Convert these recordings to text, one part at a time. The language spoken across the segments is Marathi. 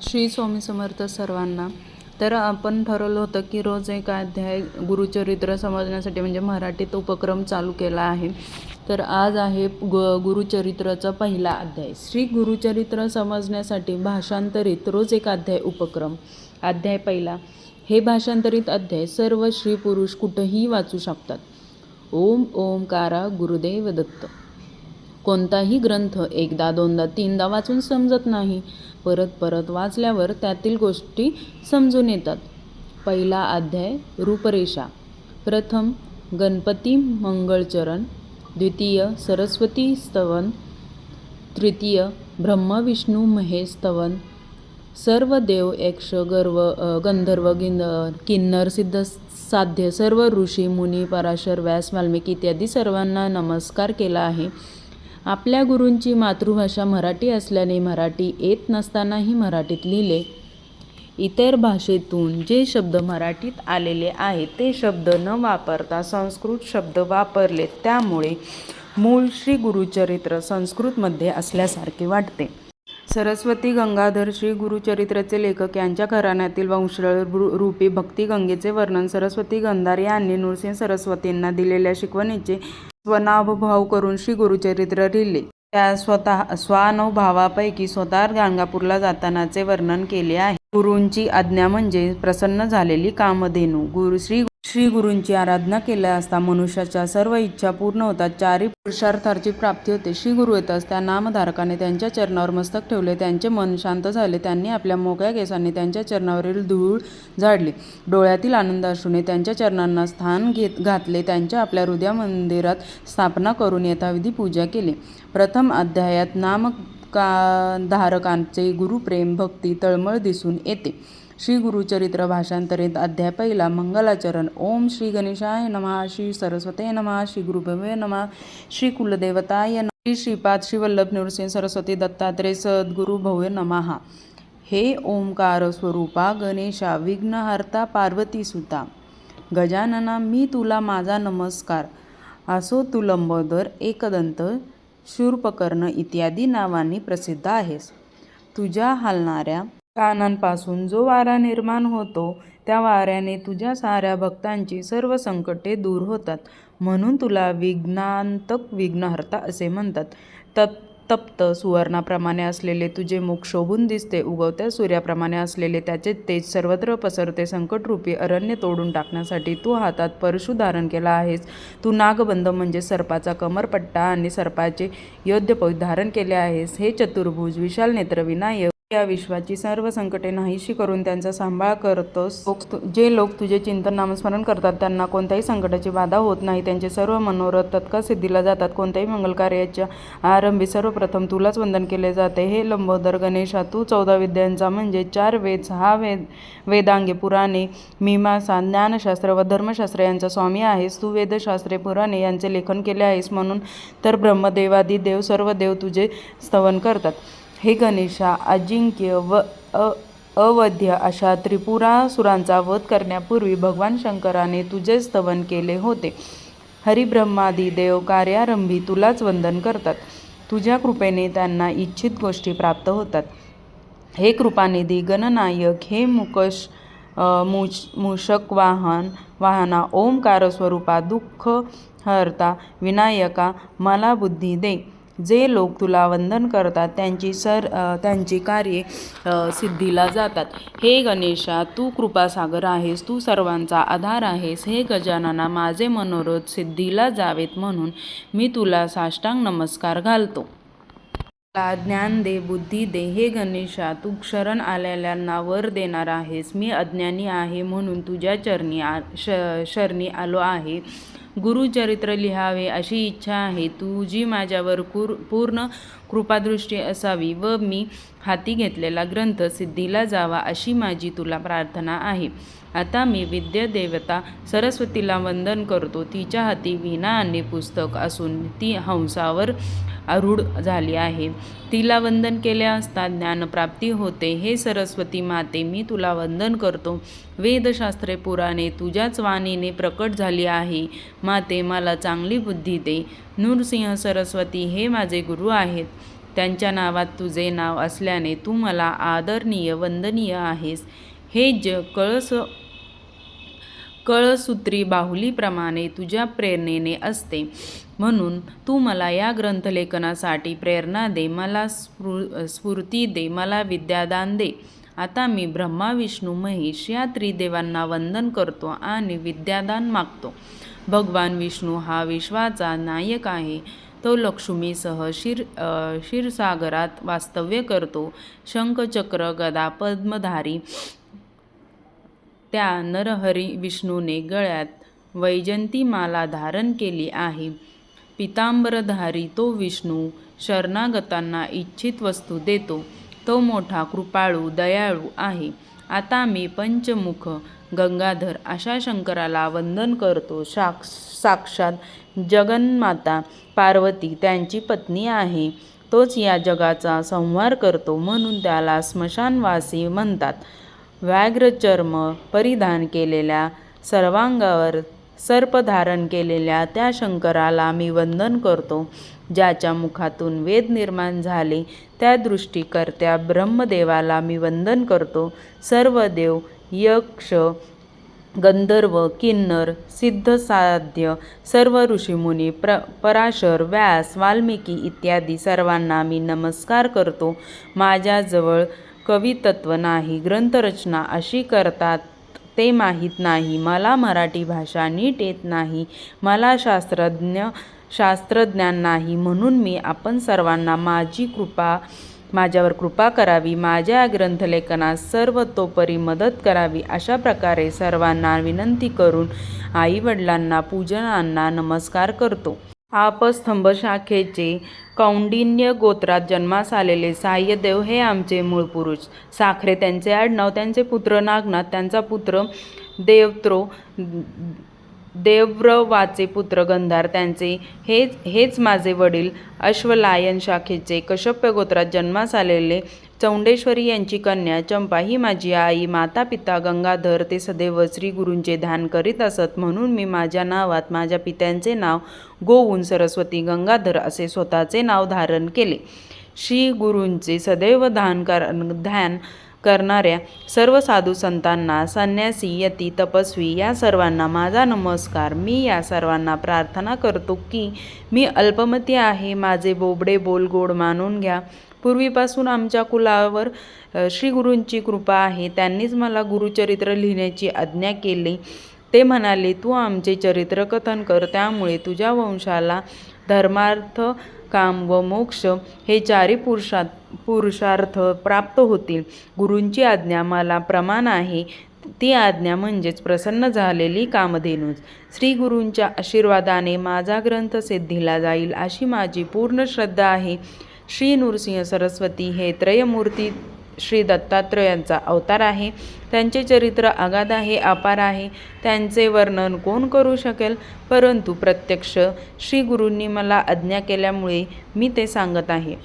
श्री स्वामी समर्थ सर्वांना. तर आपण ठरवलं होतं की रोज एक अध्याय गुरुचरित्र समजण्यासाठी म्हणजे मराठीत उपक्रम चालू केला आहे. तर आज आहे ग गुरुचरित्राचा पहिला अध्याय. श्री गुरुचरित्र समजण्यासाठी भाषांतरित रोज एक अध्याय उपक्रम. अध्याय पहिला हे भाषांतरित अध्याय सर्व स्त्री पुरुष कुठंही वाचू शकतात. ओम ओमकारा गुरुदेव दत्त. कोणताही ग्रंथ एकदा दोनदा तीनदा वाचून समजत नाही. परत परत वाचल्यावर त्यातील गोष्टी समजून येतात. पहिला अध्याय रूपरेषा. प्रथम गणपती मंगळचरण. द्वितीय सरस्वती स्तवन. तृतीय ब्रह्म विष्णू महेश स्तवन. सर्व देव यक्ष गर्व गंधर्व गिन किन्नर सिद्ध साध्य सर्व ऋषी मुनी पराशर व्यास वाल्मिकी इत्यादी सर्वांना नमस्कार केला आहे. आपल्या गुरूंची मातृभाषा मराठी असल्याने मराठी येत नसतानाही मराठीत लिहिले. इतर भाषेतून जे शब्द मराठीत आलेले आहेत ते शब्द न वापरता संस्कृत शब्द वापरले त्यामुळे मूळ श्री गुरुचरित्र संस्कृतमध्ये असल्यासारखे वाटते. सरस्वती गंगाधर श्री गुरुचरित्राचे लेखक यांच्या घराण्यातील वंशळ रूपी रूपी भक्तिगंगेचे वर्णन सरस्वती गंधार यांनी नृसिंह सरस्वतींना दिलेल्या शिकवणीचे स्वनावभाव करून श्री गुरुचरित्र लिहिले. त्या स्वतः स्वानुभावापैकी स्वतः गाणगापूरला जातानाचे वर्णन केले आहे. गुरूंची आज्ञा म्हणजे प्रसन्न झालेली कामधेनू. गुरु श्री श्री गुरूंची आराधना केल्या असता मनुष्याच्या सर्व इच्छा पूर्ण होतात. चारी पुरुषार्थाची प्राप्ती होते. श्री गुरु येताच त्या नामधारकाने त्यांच्या चरणावर मस्तक ठेवले. त्यांचे मन शांत झाले. त्यांनी आपल्या मोकळ्या केसांनी त्यांच्या चरणावरील धूळ झाडली. डोळ्यातील आनंद असूने त्यांच्या चरणांना स्थान घेत घातले. त्यांच्या आपल्या हृदय मंदिरात स्थापना करून यथाविधी पूजा केली. प्रथम अध्यायात नाम का धारकांचे गुरुप्रेम भक्ती तळमळ दिसून येते. श्री गुरुचरित्र भाषांतरित अध्याय पहिला मंगलाचरण. ओम श्री गणेशाय नमः श्री सरस्वते नमः श्री गुरुभवे नमः श्री कुलदेवताय नमः श्री श्रीपाद श्री वल्लभ नृसिंह सरस्वती दत्तात्रय सद्गुरु भवे नमः. हे ओंकार स्वरूपा गणेशा विघ्नहर्ता पार्वती सुता. गजानना मी तुला माझा नमस्कार. असो तू लंबोदर एकदंत शूर्पकर्ण इत्यादी नावांनी प्रसिद्ध आहेस. तुझ्या हलणाऱ्या कानांपासून जो वारा निर्माण होतो त्या वाऱ्याने तुझ्या साऱ्या भक्तांची सर्व संकटे दूर होतात. म्हणून तुला विघ्नांतक विघ्नहर्ता असे म्हणतात. तप तप्त सुवर्णाप्रमाणे असलेले तुझे मुख शोभून दिसते उगवत्या सूर्याप्रमाणे असलेले त्याचे तेज सर्वत्र पसरते. संकटरूपी अरण्य तोडून टाकण्यासाठी तू हातात परशु धारण केला आहेस. तू नागबंध म्हणजे सर्पाचा कमरपट्टा आणि सर्पाचे योद्धपद धारण केले आहेस. हे चतुर्भुज विशाल नेत्र विनायक या विश्वाची सर्व संकटे नाहीशी करून त्यांचा सांभाळ करतोस. जे लोक तुझे चिंतन नामस्मरण करतात त्यांना कोणत्याही संकटाची बाधा होत नाही. त्यांचे सर्व मनोरथ तत्काळ सिद्धीला जातात. कोणत्याही मंगल कार्याच्या आरंभी सर्वप्रथम तुलाच वंदन केले जाते. हे लंबोदर गणेशा तू चौदा विद्यांचा म्हणजे चार वेद सहा वेद वेदांगे पुराणे मीमांसा ज्ञानशास्त्र व धर्मशास्त्र यांचा स्वामी आहेस. तू वेदशास्त्रे पुराणे यांचे लेखन केले आहेस म्हणून तर ब्रह्मदेवादी देव सर्व देव तुझे स्तवन करतात. हे गणेशा अजिंक्य व अ अवध्य अशा त्रिपुरासुरांचा वध करण्यापूर्वी भगवान शंकराने तुझे स्तवन केले होते. हरिब्रह्मादी देव कार्यारंभी तुलाच वंदन करतात. तुझ्या कृपेने त्यांना इच्छित गोष्टी प्राप्त होतात. हे कृपानिधी गणनायक हे मुकश मुश मूषक वाहन वाहना ओंकार स्वरूपा दुःख हरता विनायका मला बुद्धी दे. जे लोक तुला वंदन करतात त्यांची सर त्यांची कार्ये सिद्धीला जातात. हे गणेशा तू कृपासागर आहेस तू सर्वांचा आधार आहेस. हे गजानना माझे मनोरथ सिद्धीला जावेत म्हणून मी तुला साष्टांग नमस्कार घालतो. मला ज्ञान दे बुद्धी दे. हे गणेशा तू शरण आलेल्यांना वर देणार आहेस. मी अज्ञानी आहे म्हणून तुझ्या चरणी आ श शरणी आलो आहे. गुरुचरित्र लिहावे अशी इच्छा आहे. तुझी माझ्यावर कुर पूर्ण कृपादृष्टी असावी व मी हाती घेतलेला ग्रंथ सिद्धीला जावा अशी माझी तुला प्रार्थना आहे. आता मी विद्यादेवता सरस्वतीला वंदन करतो. तिच्या हाती विना आणि पुस्तक असून ती हंसावर आरूढ झाली आहे तिला वंदन केले असता ज्ञानप्राप्ती होते. हे सरस्वती माते मी तुला वंदन करतो. वेदशास्त्रे पुराणे तुझ्याच वाणीने प्रकट झाली आहे. माते मला चांगली बुद्धी दे. नृसिंह सरस्वती हे माझे गुरु आहेत. त्यांच्या नावात तुझे नाव असल्याने तू मला आदरणीय वंदनीय आहेस. हे जग कळस कळसूत्री बाहुलीप्रमाणे तुझ्या प्रेरणेने असते. म्हणून तू मला या ग्रंथलेखनासाठी प्रेरणा दे मला स्फू स्फूर्ती दे मला विद्यादान दे. आता मी ब्रह्मा विष्णू महेश या त्रिदेवांना वंदन करतो आणि विद्यादान मागतो. भगवान विष्णू हा विश्वाचा नायक आहे. तो लक्ष्मीसह शिर क्षीरसागरात वास्तव्य करतो. शंखचक्र गदा पद्मधारी त्या नरहरी विष्णूने गळ्यात वैजंती माला धारण केली आहे. पितांबरधारी तो विष्णू शरणागतांना इच्छित वस्तू देतो. तो मोठा कृपाळू दयाळू आहे. आता मी पंचमुख गंगाधर अशा शंकराला वंदन करतो. साक्ष साक्षात जगन्माता पार्वती त्यांची पत्नी आहे. तोच या जगाचा संहार करतो म्हणून त्याला स्मशानवासी म्हणतात. व्याघ्रचर्म परिधान केलेल्या सर्वांगावर सर्प धारण केलेल्या त्या शंकराला मी वंदन करतो. ज्याच्या मुखातून वेद निर्माण झाले त्या दृष्टीकर्त्या ब्रह्मदेवाला मी वंदन करतो. सर्व देव यक्ष गंधर्व किन्नर सिद्धसाध्य सर्व ऋषीमुनी प्र पराशर व्यास वाल्मिकी इत्यादी सर्वांना मी नमस्कार करतो. माझ्याजवळ कवितत्व नाही ग्रंथरचना अशी करतात ते माहीत नाही. मला मराठी भाषा नीट येत नाही मला शास्त्रज्ञ शास्त्रज्ञान नाही. म्हणून मी आपण सर्वांना माझी कृपा माझ्यावर कृपा करावी माझ्या ग्रंथलेखनास सर्वतोपरी मदत करावी अशा प्रकारे सर्वांना विनंती करून आईवडिलांना पूजनांना नमस्कार करतो. आपस्तंभ शाखेचे कौंडिन्य गोत्रात जन्मास आलेले साह्यदेव हे आमचे मूळ पुरुष. साखरे त्यांचे आडनाव त्यांचे पुत्र नागनाथ त्यांचा पुत्र देवत्रो देव्रवाचे पुत्र गंधार त्यांचे हेच हेच माझे वडील अश्वलायन शाखेचे कश्यप गोत्रात जन्मास आलेले चौंडेश्वरी यांची कन्या चंपा ही माझी आई. माता पिता गंगाधर ते सदैव श्री गुरूंचे ध्यान करीत असत. म्हणून मी माझ्या नावात माझ्या पित्यांचे नाव गोवून सरस्वती गंगाधर असे स्वतःचे नाव धारण केले. श्री गुरूंचे सदैव ध्यान कर ध्यान करणाऱ्या सर्व साधू संतांना संन्यासी यती तपस्वी या सर्वांना माझा नमस्कार. मी या सर्वांना प्रार्थना करतो की मी अल्पमती आहे. माझे बोबडे बोल गोड मानून घ्या. पूर्वीपासून आमच्या कुलावर श्री गुरूंची कृपा आहे. त्यांनीच मला गुरुचरित्र लिहिण्याची आज्ञा केली. ते म्हणाले तू आमचे चरित्र कथन कर. त्यामुळे तुझ्या वंशाला धर्मार्थ काम व मोक्ष हे चारी पुरुषात पुरुषार्थ प्राप्त होतील. गुरूंची आज्ञा मला प्रमाण आहे. ती आज्ञा म्हणजेच प्रसन्न झालेली कामधेनूच. श्री गुरूंच्या आशीर्वादाने माझा ग्रंथ सिद्धीला जाईल अशी माझी पूर्ण श्रद्धा आहे. श्री नृसिंह सरस्वती हे त्रयमूर्ती श्री दत्तात्रयांचा अवतार आहे. त्यांचे चरित्र अगाध आहे अपार आहे. त्यांचे वर्णन कोण करू शकेल? परंतु प्रत्यक्ष श्री गुरूंनी मला आज्ञा केल्यामुळे मी ते सांगत आहे.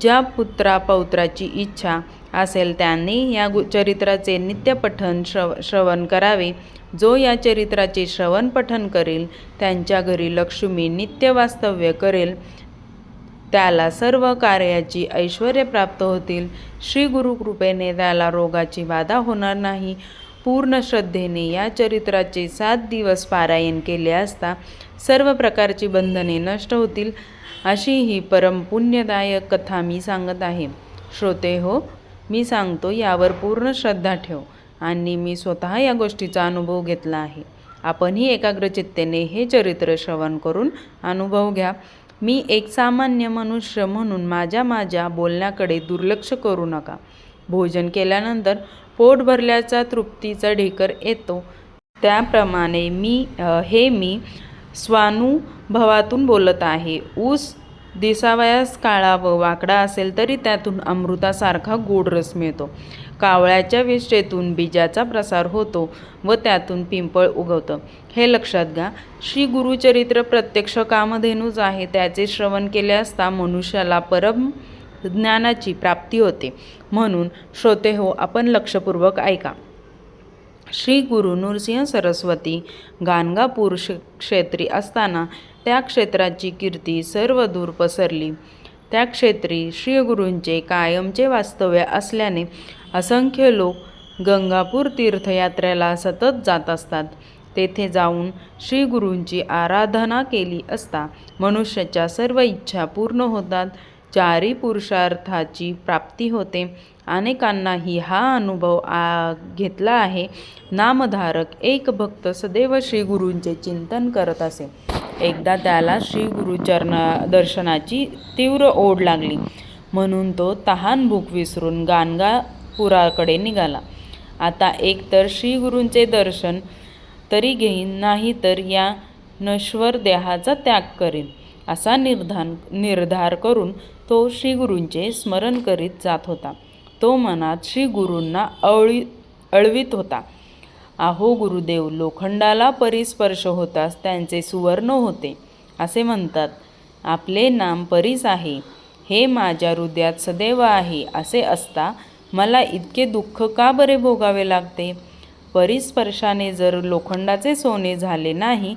ज्या पुत्रा पौत्राची इच्छा असेल त्यांनी या गु चरित्राचे नित्यपठन श्रव श्रवण करावे. जो या चरित्राचे श्रवण पठन करेल त्यांच्या घरी लक्ष्मी नित्य वास्तव्य करेल. त्याला सर्व कार्याची ऐश्वर्य प्राप्त होतील. श्री गुरुकृपेने त्याला रोगाची बाधा होणार नाही. पूर्ण श्रद्धेने या चरित्राचे सात दिवस पारायण केले असता सर्व प्रकारची बंधने नष्ट होतील अशी ही परम पुण्यदायक कथा मी सांगत आहे. श्रोते हो मी सांगतो यावर पूर्ण श्रद्धा ठेव आणि मी स्वतः या गोष्टीचा अनुभव घेतला आहे. आपणही एकाग्रचित्तेने हे चरित्र श्रवण करून अनुभव घ्या. मी एक सामान्य मनुष्य म्हणून माझ्या माझ्या बोलण्याकडे दुर्लक्ष करू नका. भोजन केल्यानंतर पोट भरल्याचा तृप्तीचा ढेकर येतो. त्याप्रमाणे मी हे मी स्वानुभवातून बोलत आहे. ऊस दिसावयास काळा व वाकडा असेल तरी त्यातून अमृतासारखा गोड रस मिळतो. कावळ्याच्या विष्ठेतून बीजाचा प्रसार होतो व त्यातून पिंपळ उगवतं. हे लक्षात घ्या श्री गुरुचरित्र प्रत्यक्ष कामधेनूच आहे. त्याचे श्रवण केले असता मनुष्याला परम ज्ञानाची प्राप्ती होते. म्हणून श्रोते हो आपण लक्षपूर्वक ऐका. श्री गुरु नृसिंह सरस्वती गाणगापूर क्षेत्री असताना त्या क्षेत्राची कीर्ती सर्व दूर पसरली. त्या क्षेत्री श्रीगुरूंचे कायमचे वास्तव्य असल्याने असंख्य लोक गंगापूर तीर्थयात्रेला सतत जात असतात. तेथे जाऊन श्रीगुरूंची आराधना केली असता मनुष्याच्या सर्व इच्छा पूर्ण होतात. चारी पुरुषार्थाची प्राप्ती होते. अनेकांनाही हा अनुभव आ घेतला आहे. नामधारक एक भक्त सदैव श्रीगुरूंचे चिंतन करत असे. एकदा त्याला श्री गुरुचरणा दर्शनाची तीव्र ओढ लागली. म्हणून तो तहान भूक विसरून गाणगापुराकडे निघाला. आता एकतर श्रीगुरूंचे दर्शन तरी घेईन नाही तर या नश्वर देहाचा त्याग करीन असा निर्धान निर्धार करून तो श्रीगुरूंचे स्मरण करीत जात होता. तो मनात श्रीगुरूंना अवळी अळवीत होता. अहो गुरुदेव लोखंडाला परिस्पर्श होताच त्यांचे सुवर्ण होते. असे म्हणतात आपले नाम परीस आहे. हे माझ्या हृदयात सदैव आहे. असे असता मला इतके दुःख का बरे भोगावे लागते? परिस्पर्शाने जर लोखंडाचे सोने झाले नाही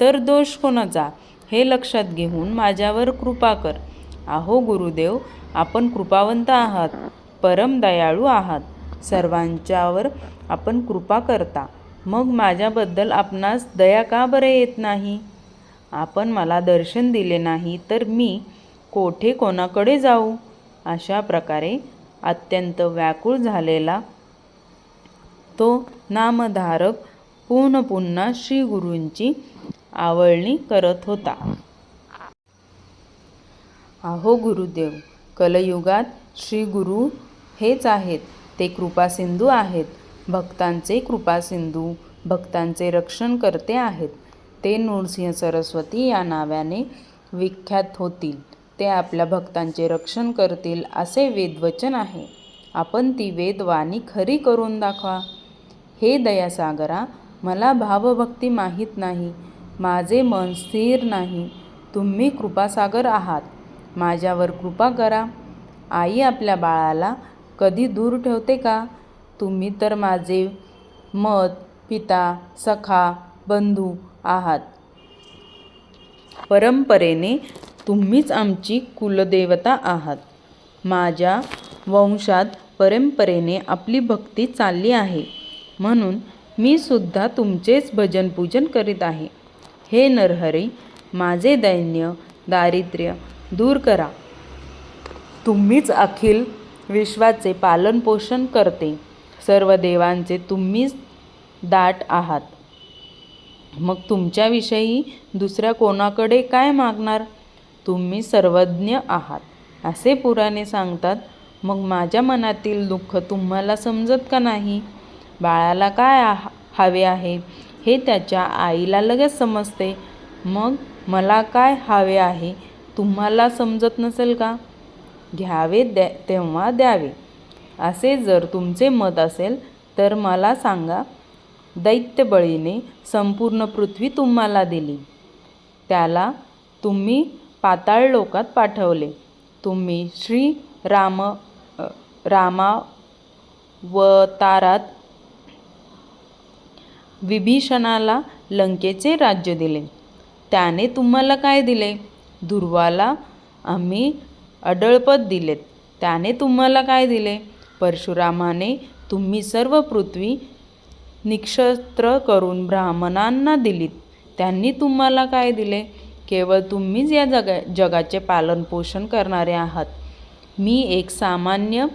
तर दोष कोणाचा? हे लक्षात घेऊन माझ्यावर कृपा कर. अहो गुरुदेव आपण कृपावंत आहात परम दयाळू आहात. सर्वांच्यावर आपण कृपा करता. मग माझ्याबद्दल आपणास दया का बरे येत नाही? आपण मला दर्शन दिले नाही तर मी कोठे कोणाकडे जाऊ? अशा प्रकारे अत्यंत व्याकुळ झालेला तो नामधारक पुन्हा पुन्हा श्रीगुरूंची आवळणी करत होता. अहो गुरुदेव कलयुगात श्री गुरु हेच आहेत. ते कृपासिंधू आहेत. भक्तांचे कृपासिंधू भक्तांचे रक्षण करते आहेत. ते नृसिंह सरस्वती या नावाने विख्यात होतील. ते आपल्या भक्तांचे रक्षण करतील असे वेदवचन आहे. आपण ती वेदवाणी खरी करून दाखवा. हे दयासागरा मला भावभक्ती माहीत नाही. माझे मन स्थिर नाही. तुम्ही कृपासागर आहात. माझ्यावर कृपा करा. आई आपल्या बाळाला कधी दूर ठेवते का? तुम्ही तर माझे मत पिता सखा बंधू आहात. परंपरेने तुम्हीच आमची कुलदेवता आहात. माझ्या वंशात परंपरेने आपली भक्ती चालली आहे. म्हणून मी सुद्धा तुमचेच भजनपूजन करीत आहे. हे नरहरी माझे दैन्य दारिद्र्य दूर करा. तुम्हीच अखिल विश्वाचे पालनपोषण करते. सर्व देवांचे तुम्हीच दाट आहात. मग तुमच्याविषयी दुसऱ्या कोणाकडे काय मागणार? तुम्ही सर्वज्ञ आहात असे पुराणे सांगतात. मग माझ्या मनातील दुःख तुम्हाला समजत का नाही? बाळाला काय आह हवे आहे? हे त्याच्या आईला लगेच समजते. मग मला काय हवे आहे? तुम्हाला समजत नसेल का? घ्यावे द्या तेव्हा द्यावे. असे जर तुमचे मत असेल तर मला सांगा. दैत्यबळीने संपूर्ण पृथ्वी तुम्हाला दिली. त्याला तुम्ही पाताळ लोकात पाठवले. तुम्ही श्री राम रामावतारात विभीषणाला लंकेचे राज्य दिले. त्याने तुम्हाला काय दिले? ध्रुवाला आम्ही अडळपद दिलेत. त्याने तुम्हाला काय दिले? परशुरामाने तुम्ही सर्व पृथ्वी निक्षत्र करून ब्राह्मणांना दिलीत. त्यांनी तुम्हाला काय दिले? केवळ तुम्हीच या जगा जगाचे पालनपोषण करणारे आहात. मी एक सामान्य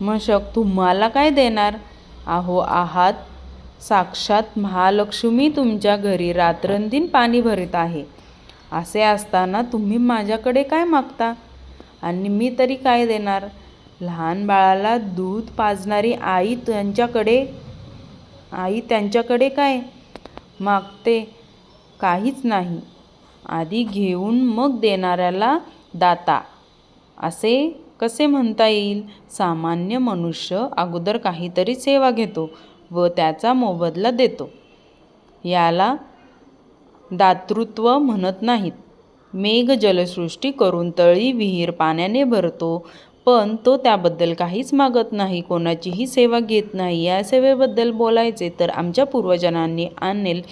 मशक तुम्हाला काय देणार? आहो आहात साक्षात महालक्ष्मी तुमच्या घरी रात्रंदिन पाणी भरत आहे. असे असताना तुम्ही माझ्याकडे काय मागता? आणि मी तरी काय देणार? लहान बाळाला दूध पाजणारी आई त्यांच्याकडे आई त्यांच्याकडे काय मागते? काहीच नाही. आधी घेऊन मग देणाऱ्याला दाता. असे कसे म्हणता येईल? सामान्य मनुष्य अगोदर काहीतरी सेवा घेतो व त्याचा मोबदला देतो. याला दातृत्व म्हणत नाहीत. मेघ जलसृष्टी करून तळी विहीर पाण्याने भरतो पण तो त्याबद्दल काहीच मागत नाही कोणाचीही सेवा घेत नाही. या सेवेबद्दल बोलायचे तर आमच्या पूर्वजांनी अनिल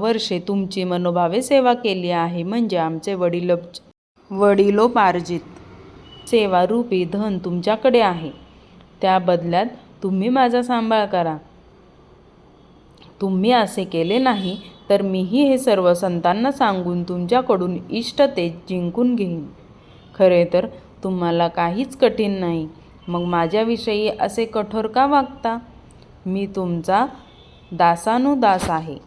वर्षे तुमची मनोभावे सेवा केली आहे म्हणजे आमचे वडील वडिलोपार्जित सेवारूपी धन तुमच्याकडे आहे. त्या बदल्यात तुम्ही माझा सांभाळ करा. तुम्ही असे केले नाही तर मीही हे सर्व संतांना सांगून तुमच्याकडून इष्टते जिंकून घेईन. खरे तर तुम्हाला काहीच कठीण नाही. मग माझ्याविषयी असे कठोर का वागता? मी तुमचा दासानुदास आहे.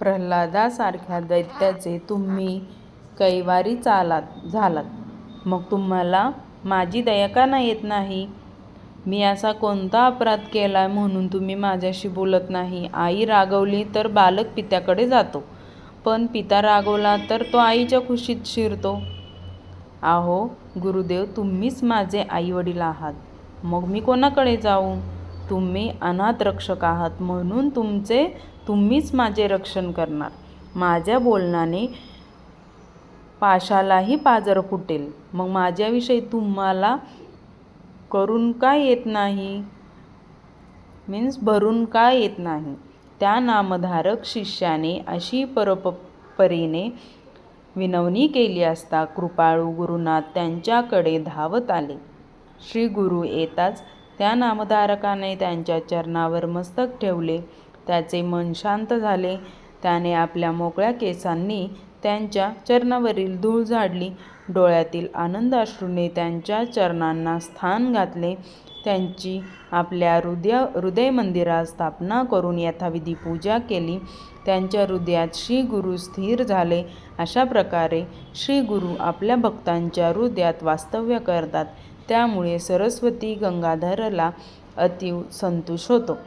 प्रल्हादासारख्या दैत्याचे तुम्ही कैवारी चालात झालात. मग तुम्हाला माझी दया का नाही येत नाही? मी असा कोणता अपराध केला म्हणून तुम्ही माझ्याशी बोलत नाही. आई रागवली तर बालक पित्याकडे जातो. पण पिता रागवला तर तो आईच्या खुशीत शिरतो. आहो गुरुदेव तुम्हीच माझे आईवडील आहात. मग मी कोणाकडे जाऊ? तुम्ही अनाथ रक्षक आहात म्हणून तुमचे तुम्हीच माझे रक्षण करणार. माझ्या बोलण्याने पाशालाही पाजर फुटेल. मग माझ्याविषयी तुम्हाला करून का येत नाही? मीन्स भरून का येत नाही? त्या नामधारक शिष्याने अशी परोपरीने विनवणी केली असता कृपाळू गुरुनाथ त्यांच्याकडे धावत आले. श्री गुरु येताच त्या नामधारकाने त्यांच्या चरणावर मस्तक ठेवले. त्याचे मन शांत झाले. त्याने आपल्या मोकळ्या केसांनी त्यांच्या चरणावरील धूळ झाडली. डोळ्यातील आनंदाश्रूंनी त्यांच्या चरणांना स्थान घातले. त्यांची आपल्या हृदय हृदय मंदिरात स्थापना करून यथाविधी पूजा केली. त्यांच्या हृदयात श्री गुरु स्थिर झाले. अशा प्रकारे श्री गुरु आपल्या भक्तांच्या हृदयात वास्तव्य करतात. त्यामुळे सरस्वती गंगाधरला अतीव संतोष होतो.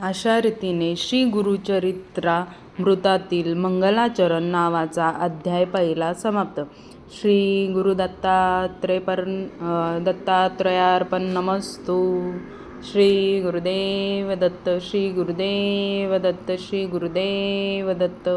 अशा रीतीने श्री गुरुचरित्रामृतातील मंगलाचरण नावाचा अध्याय पहिला समाप्त. श्री गुरुदत्तात्रेपर्ण दत्तात्रयार्पण नमस्तु श्री गुरुदेव दत्त श्री गुरुदेव दत्त श्री गुरुदेव दत्त